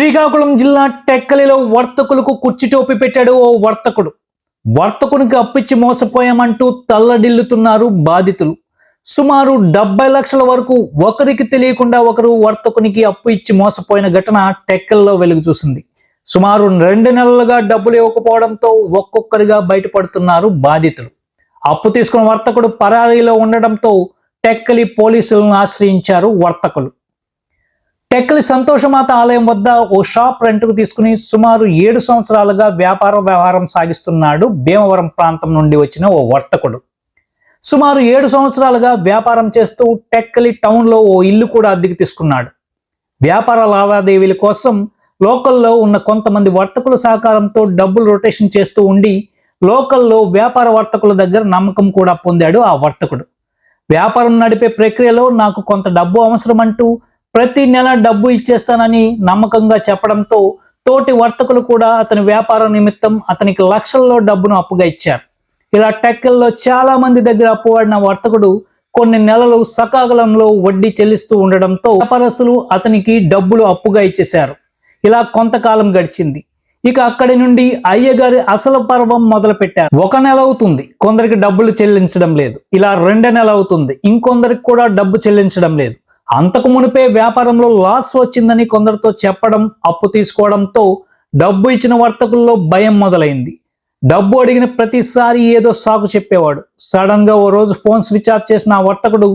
శ్రీకాకుళం జిల్లా టెక్కలిలో వర్తకులకు కుర్చిటోపి పెట్టాడు ఓ వర్తకుడు. వర్తకునికి అప్పిచ్చి మోసపోయామంటూ తల్లడిల్లుతున్నారు బాధితులు. సుమారు డెబ్బై లక్షల వరకు ఒకరికి తెలియకుండా ఒకరు వర్తకునికి అప్పు ఇచ్చి మోసపోయిన ఘటన టెక్కల్లో వెలుగు చూసింది. సుమారు రెండు నెలలుగా డబ్బులు ఇవ్వకపోవడంతో ఒక్కొక్కరిగా బయటపడుతున్నారు బాధితులు. అప్పు తీసుకున్న వర్తకుడు పరారీలో ఉండడంతో టెక్కలి పోలీసులను ఆశ్రయించారు వర్తకులు. టెక్కలి సంతోషమాత ఆలయం వద్ద ఓ షాప్ రెంట్కు తీసుకుని సుమారు ఏడు సంవత్సరాలుగా వ్యాపార వ్యవహారం సాగిస్తున్నాడు భీమవరం ప్రాంతం నుండి వచ్చిన ఓ వర్తకుడు. సుమారు ఏడు సంవత్సరాలుగా వ్యాపారం చేస్తూ టెక్కలి టౌన్లో ఓ ఇల్లు కూడా అద్దెకి తీసుకున్నాడు. వ్యాపార లావాదేవీల కోసం లోకల్లో ఉన్న కొంతమంది వర్తకుల సహకారంతో డబ్బులు రొటేషన్ చేస్తూ ఉండి లోకల్లో వ్యాపార వర్తకుల దగ్గర నమ్మకం కూడా పొందాడు ఆ వర్తకుడు. వ్యాపారం నడిపే ప్రక్రియలో నాకు కొంత డబ్బు అవసరమంటూ ప్రతి నెల డబ్బు ఇచ్చేస్తానని నమ్మకంగా చెప్పడంతో తోటి వర్తకులు కూడా అతని వ్యాపార నిమిత్తం అతనికి లక్షల్లో డబ్బును అప్పుగా ఇచ్చారు. ఇలా టెక్కల్లో చాలా మంది దగ్గర అప్పువాడిన వర్తకుడు కొన్ని నెలలు సకాలంలో వడ్డీ చెల్లిస్తూ ఉండడంతో వ్యాపారస్తులు అతనికి డబ్బులు అప్పుగా ఇచ్చేశారు. ఇలా కొంతకాలం గడిచింది. ఇక అక్కడి నుండి అయ్యగారి అసలు పర్వం మొదలు పెట్టారు ఒక నెల అవుతుంది. కొందరికి డబ్బులు చెల్లించడం లేదు. ఇలా రెండు నెల అవుతుంది. ఇంకొందరికి కూడా డబ్బు చెల్లించడం లేదు. అంతకు మునిపే వ్యాపారంలో లాస్ వచ్చిందని కొందరితో చెప్పడం అప్పు తీసుకోవడంతో డబ్బు ఇచ్చిన వర్తకుల్లో భయం మొదలైంది. డబ్బు అడిగిన ప్రతిసారి ఏదో సాకు చెప్పేవాడు. సడన్గా ఓ రోజు ఫోన్ స్విచ్ ఆఫ్ చేసిన ఆ వర్తకుడు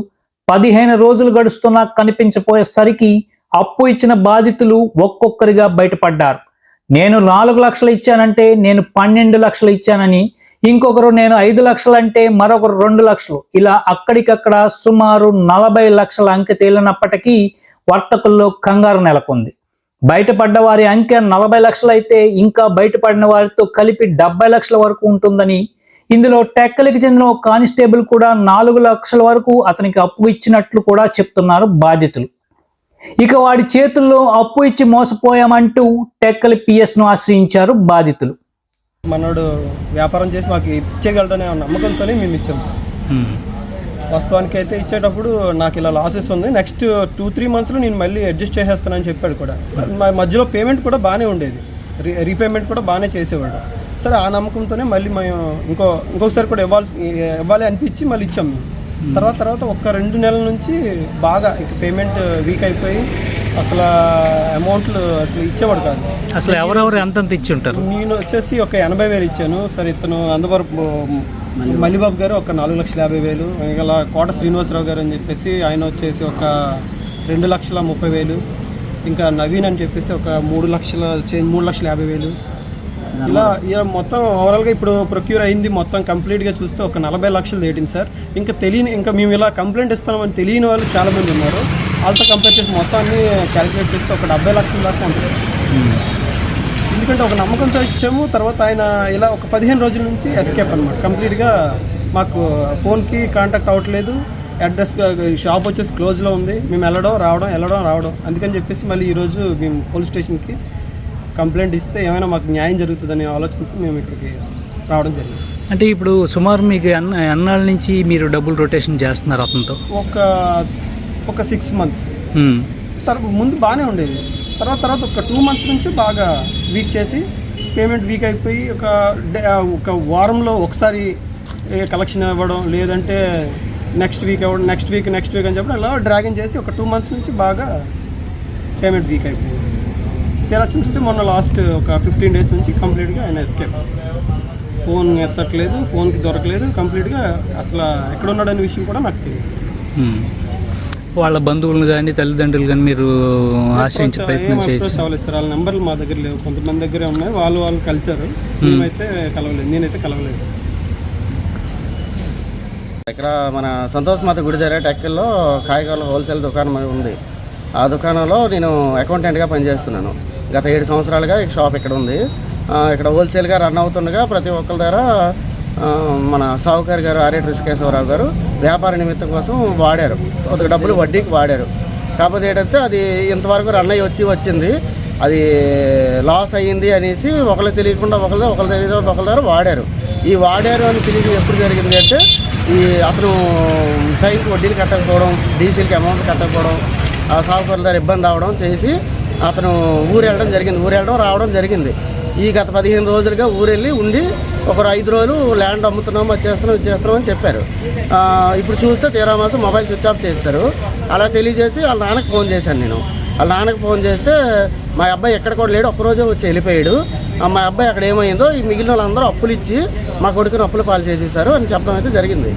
పదిహేను రోజులు గడుస్తున్నా కనిపించపోయేసరికి అప్పు ఇచ్చిన బాధితులు ఒక్కొక్కరిగా బయటపడ్డారు. నేను నాలుగు లక్షలు ఇచ్చానంటే నేను పన్నెండు లక్షలు ఇచ్చానని ఇంకొకరు నేను ఐదు లక్షలు అంటే మరొకరు రెండు లక్షలు. ఇలా అక్కడికక్కడ సుమారు నలభై లక్షల అంకె తేలినప్పటికీ వర్తకుల్లో కంగారు నెలకొంది. బయటపడ్డ వారి అంకె నలభై లక్షలు అయితే ఇంకా బయటపడిన వారితో కలిపి డెబ్బై లక్షల వరకు ఉంటుందని ఇందులో టెక్కలికి చెందిన ఒక కానిస్టేబుల్ కూడా నాలుగు లక్షల వరకు అతనికి అప్పు ఇచ్చినట్లు కూడా చెప్తున్నారు బాధితులు. ఇక వాడి చేతుల్లో అప్పు ఇచ్చి మోసపోయామంటూ టెక్కలి పిఎస్ను ఆశ్రయించారు బాధితులు. మనోడు వ్యాపారం చేసి మాకు ఇచ్చేయగలడనే నమ్మకంతోనే మేము ఇచ్చాం సార్. వాస్తవానికి అయితే ఇచ్చేటప్పుడు నాకు ఇలా లాసెస్ ఉంది. నెక్స్ట్ టూ త్రీ మంత్స్లో నేను మళ్ళీ అడ్జస్ట్ చేసేస్తానని చెప్పాడు కూడా. మా మధ్యలో పేమెంట్ కూడా బాగానే ఉండేది. రీ రీపేమెంట్ కూడా బాగానే చేసేవాడు. సరే ఆ నమ్మకంతోనే మళ్ళీ మేము ఇంకో ఇంకొకసారి కూడా ఇవ్వాలి ఇవ్వాలి అనిపించి మళ్ళీ ఇచ్చాం. మేము తర్వాత తర్వాత ఒక రెండు నెలల నుంచి బాగా ఇక పేమెంట్ వీక్ అయిపోయి అసలు అమౌంట్లు అసలు ఇచ్చేవాడు కాదు. అసలు ఎవరెవరు ఎంతంత ఇచ్చి ఉంటారు నేను వచ్చేసి ఒక ఎనభై వేలు ఇచ్చాను. సరే ఇతను అందవరపు మల్లిబాబు. గారు ఒక నాలుగు లక్షల యాభై వేలు ఇలా కోట శ్రీనివాసరావు గారు అని చెప్పేసి ఆయన వచ్చేసి ఒక రెండు లక్షల ముప్పై వేలు ఇంకా నవీన్ అని చెప్పేసి ఒక మూడు లక్షల మూడు లక్షల యాభై వేలు. ఇలా ఇలా మొత్తం ఓవరాల్గా ఇప్పుడు ప్రొక్యూర్ అయింది మొత్తం కంప్లీట్గా చూస్తే ఒక నలభై లక్షలు దాటింది సార్. ఇంకా తెలియని ఇంకా మేము ఇలా కంప్లైంట్ ఇస్తామని తెలియని వాళ్ళు చాలామంది ఉన్నారు. వాళ్ళతో కంపేర్ చేసి మొత్తాన్ని క్యాలిక్యులేట్ చేస్తే ఒక డెబ్బై లక్షల దాకా ఉంటుంది. ఎందుకంటే ఒక నమ్మకంతో ఇచ్చాము తర్వాత ఆయన ఇలా ఒక పదిహేను రోజుల నుంచి ఎస్కేప్ అనమాట కంప్లీట్గా మాకు ఫోన్కి కాంటాక్ట్ అవ్వట్లేదు. అడ్రస్ షాప్ వచ్చేసి క్లోజ్లో ఉంది. మేము వెళ్ళడం రావడం వెళ్ళడం రావడం. అందుకని చెప్పేసి మళ్ళీ ఈరోజు మేము పోలీస్ స్టేషన్కి కంప్లైంట్ ఇస్తే ఏమైనా మాకు న్యాయం జరుగుతుందనే ఆలోచనతో మేము ఇక్కడికి రావడం జరిగింది. అంటే ఇప్పుడు సుమారు మీకు ఎన్న ఎన్నాళ్ళ నుంచి మీరు డబ్బులు రొటేషన్ చేస్తున్నారు అతనితో. ఒక ఒక సిక్స్ మంత్స్ తర్వాత ముందు బాగానే ఉండేది. తర్వాత తర్వాత ఒక టూ మంత్స్ నుంచి బాగా వీక్ చేసి పేమెంట్ వీక్ అయిపోయి ఒక డే- ఒక వారంలో ఒకసారి కలెక్షన్ ఇవ్వడం లేదంటే నెక్స్ట్ వీక్ ఇవ్వడం నెక్స్ట్ వీక్ నెక్స్ట్ వీక్ అని చెప్పడం అలా డ్రాగన్ చేసి ఒక టూ మంత్స్ నుంచి బాగా పేమెంట్ వీక్ అయిపోయింది. ఇలా చూస్తే మొన్న లాస్ట్ ఒక ఫిఫ్టీన్ డేస్ నుంచి కంప్లీట్గా ఆయన ఎస్కేప్ ఫోన్ ఎత్తట్లేదు ఫోన్కి దొరకలేదు కంప్లీట్గా అసలు ఎక్కడ ఉన్నాడనే విషయం కూడా నాకు తెలియదు. వాళ్ళ బంధువులను కానీ తల్లిదండ్రులు కానీ మీరు ఆశ్రయించే ప్రయత్నం చేయొచ్చు వాళ్ళ నెంబర్లు మా దగ్గర లేవు. కొంతమంది దగ్గరే ఉన్నాయి. వాళ్ళు వాళ్ళు కలిసారు మేమైతే కలవలేదు. నేనైతే కలవలేదు. ఇక్కడ మన సంతోష్ మాత గుడి దగ్గర టెక్కల్లో కాయగూరల హోల్సేల్ దుకాణం ఉంది. ఆ దుకాణంలో నేను అకౌంటెంట్గా పనిచేస్తున్నాను. గత ఏడు సంవత్సరాలుగా ఈ షాప్ ఇక్కడ ఉంది. ఇక్కడ హోల్సేల్గా రన్ అవుతుండగా ప్రతి ఒక్కరి దగ్గర మన సావుకారి గారు ఆర్ఏటి ఋషికేశ్వరరావు గారు వ్యాపార నిమిత్తం కోసం వాడారు. కొద్దిగా డబ్బులు వడ్డీకి వాడారు. కాకపోతే ఏంటంటే అది ఇంతవరకు రన్ అయ్యి వచ్చి వచ్చింది. అది లాస్ అయ్యింది అనేసి ఒకళ్ళు తెలియకుండా ఒకళ్ళు ఒకరు తెలియదు ఒకళ్ళ దగ్గర వాడారు. ఈ వాడారు అని తెలిసి ఎప్పుడు జరిగింది అంటే ఈ అతను టైంకి వడ్డీలు కట్టకపోవడం డీజిల్కి అమౌంట్ కట్టకపోవడం ఆ సాగుకారుల దగ్గర ఇబ్బంది అవడం చేసి అతను ఊరు వెళ్ళడం జరిగింది. ఊరు వెళ్ళడం రావడం జరిగింది. ఈ గత పదిహేను రోజులుగా ఊరెళ్ళి ఉండి ఒకరు ఐదు రోజులు ల్యాండ్ అమ్ముతున్నాం అది చేస్తున్నాం ఇది చేస్తున్నాం అని చెప్పారు. ఇప్పుడు చూస్తే తీరా మాసం మొబైల్ స్విచ్ ఆఫ్ చేశారు అలా తెలియజేసి వాళ్ళ నాన్నకి ఫోన్ చేశాను నేను. వాళ్ళ నాన్నకి ఫోన్ చేస్తే మా అబ్బాయి ఎక్కడ కూడా లేడు ఒక్కరోజే వచ్చి వెళ్ళిపోయాడు. మా అబ్బాయి అక్కడ ఏమైందో ఈ మిగిలిన వాళ్ళందరూ అప్పులు ఇచ్చి మా కొడుకుని అప్పులు పాలు చేసేసారు అని చెప్పడం అయితే జరిగింది.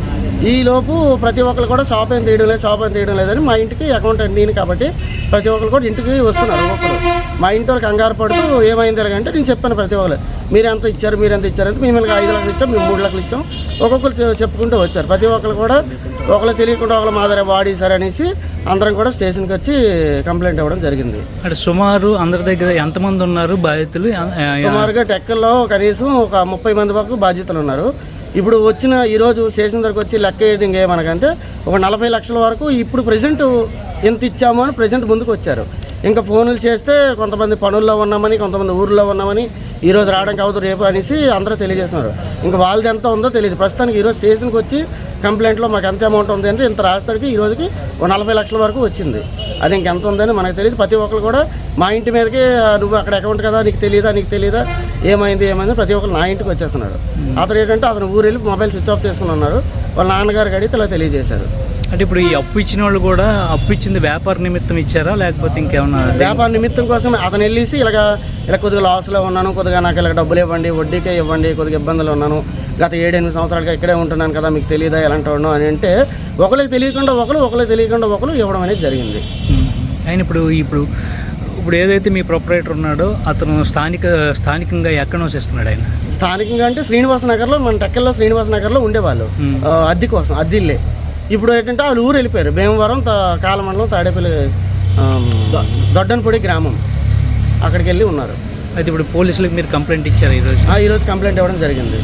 ఈ లోపు ప్రతి ఒక్కరు కూడా షాప్ ఏం తీయడం లేదు షాప్ ఏం తీయడం లేదని మా ఇంటికి అకౌంట్ నేను కాబట్టి ప్రతి ఒక్కరు కూడా ఇంటికి వస్తున్నారు. ఒక్కొక్కరు మా ఇంటి వాళ్ళకి కంగారు పడుతూ ఏమైంది అంటే నేను చెప్పాను ప్రతి ఒక్కరు మీరు ఎంత ఇచ్చారు మీరు ఎంత ఇచ్చారంటే మేము ఐదు లక్షలు ఇచ్చాం మేము మూడు లక్షలు ఇచ్చాం. ఒక్కొక్కరు చెప్పుకుంటూ వచ్చారు. ప్రతి ఒక్కరు కూడా ఒకళ్ళు తెలియకుండా ఒకళ్ళు మా దగ్గర వాడేశారు అనేసి అందరం కూడా స్టేషన్కి వచ్చి కంప్లైంట్ ఇవ్వడం జరిగింది. అంటే సుమారు అందరి దగ్గర ఎంతమంది ఉన్నారు బాధితులు? సుమారుగా టెక్కల్లో కనీసం ఒక ముప్పై మంది వరకు బాధ్యతలు ఉన్నారు. ఇప్పుడు వచ్చిన ఈరోజు స్టేషన్ దగ్గరకు వచ్చి లెక్క వేయడం ఏమనకంటే ఒక నలభై లక్షల వరకు ఇప్పుడు ప్రజెంట్ ఎంత ఇచ్చామో అని ప్రజెంట్ ముందుకు వచ్చారు. ఇంకా ఫోన్లు చేస్తే కొంతమంది పనుల్లో ఉన్నామని కొంతమంది ఊర్లో ఉన్నామని ఈ రోజు రావడానికి అవుతుంది రేపు అనేసి అందరూ తెలియజేస్తున్నారు. ఇంకా వాళ్ళది ఎంత ఉందో తెలియదు ప్రస్తుతానికి ఈరోజు స్టేషన్కి వచ్చి కంప్లైంట్లో మాకు ఎంత అమౌంట్ ఉంది అంటే ఇంత రాస్తాడికి ఈ రోజుకి ఒక నలభై లక్షల వరకు వచ్చింది. అది ఇంకెంత ఉందని మనకు తెలియదు ప్రతి ఒక్కరు కూడా మా ఇంటి మీదకి "ఆ, నువ్వు అక్కడ అకౌంట్ కదా నీకు తెలియదా నీకు తెలియదా ఏమైంది ఏమైంది ప్రతి ఒక్కరు నా ఇంటికి వచ్చేస్తున్నాడు అతను ఏంటంటే అతను ఊరు వెళ్ళి మొబైల్ స్విచ్ ఆఫ్ చేసుకుని ఉన్నారు. వాళ్ళ నాన్నగారికి అడిగితే ఇలా తెలియజేశారు. అంటే ఇప్పుడు ఈ అప్పు ఇచ్చిన వాళ్ళు కూడా అప్పు ఇచ్చింది వ్యాపార నిమిత్తం ఇచ్చారా? లేకపోతే ఇంకేమన్నా వ్యాపార నిమిత్తం కోసం అతను వెళ్ళేసి ఇలాగ ఇలా కొద్దిగా లాస్లో ఉన్నాను కొద్దిగా నాకు ఇలా డబ్బులు ఇవ్వండి వడ్డీకే ఇవ్వండి కొద్దిగా ఇబ్బందులు ఉన్నాను. గత ఏడెనిమిది సంవత్సరాలుగా ఇక్కడే ఉంటున్నాను కదా మీకు తెలియదా ఎలాంటి వాడినో అని అంటే ఒకరికి తెలియకుండా ఒకరు ఒకరికి తెలియకుండా ఒకరు ఇవ్వడం అనేది జరిగింది. ఆయన ఇప్పుడు ఇప్పుడు ఇప్పుడు ఏదైతే మీ ప్రొపరేటర్ ఉన్నాడో అతను స్థానిక స్థానికంగా ఎక్కడ నివసిస్తున్నాడు ఆయన? స్థానికంగా అంటే శ్రీనివాస నగర్లో మన టెక్కల్లో శ్రీనివాస నగర్లో ఉండేవాళ్ళు. అద్దె కోసం అద్దిల్లే ఇప్పుడు ఏంటంటే వాళ్ళు ఊరు వెళ్ళిపోయారు. భీమవరం తా- కాలమండలం తాడేపల్లి దొడ్డనపూడి గ్రామం అక్కడికి వెళ్ళి ఉన్నారు. అయితే ఇప్పుడు పోలీసులకు మీరు కంప్లైంట్ ఇచ్చారు ఈరోజు ఆ, ఈరోజు కంప్లైంట్ ఇవ్వడం జరిగింది.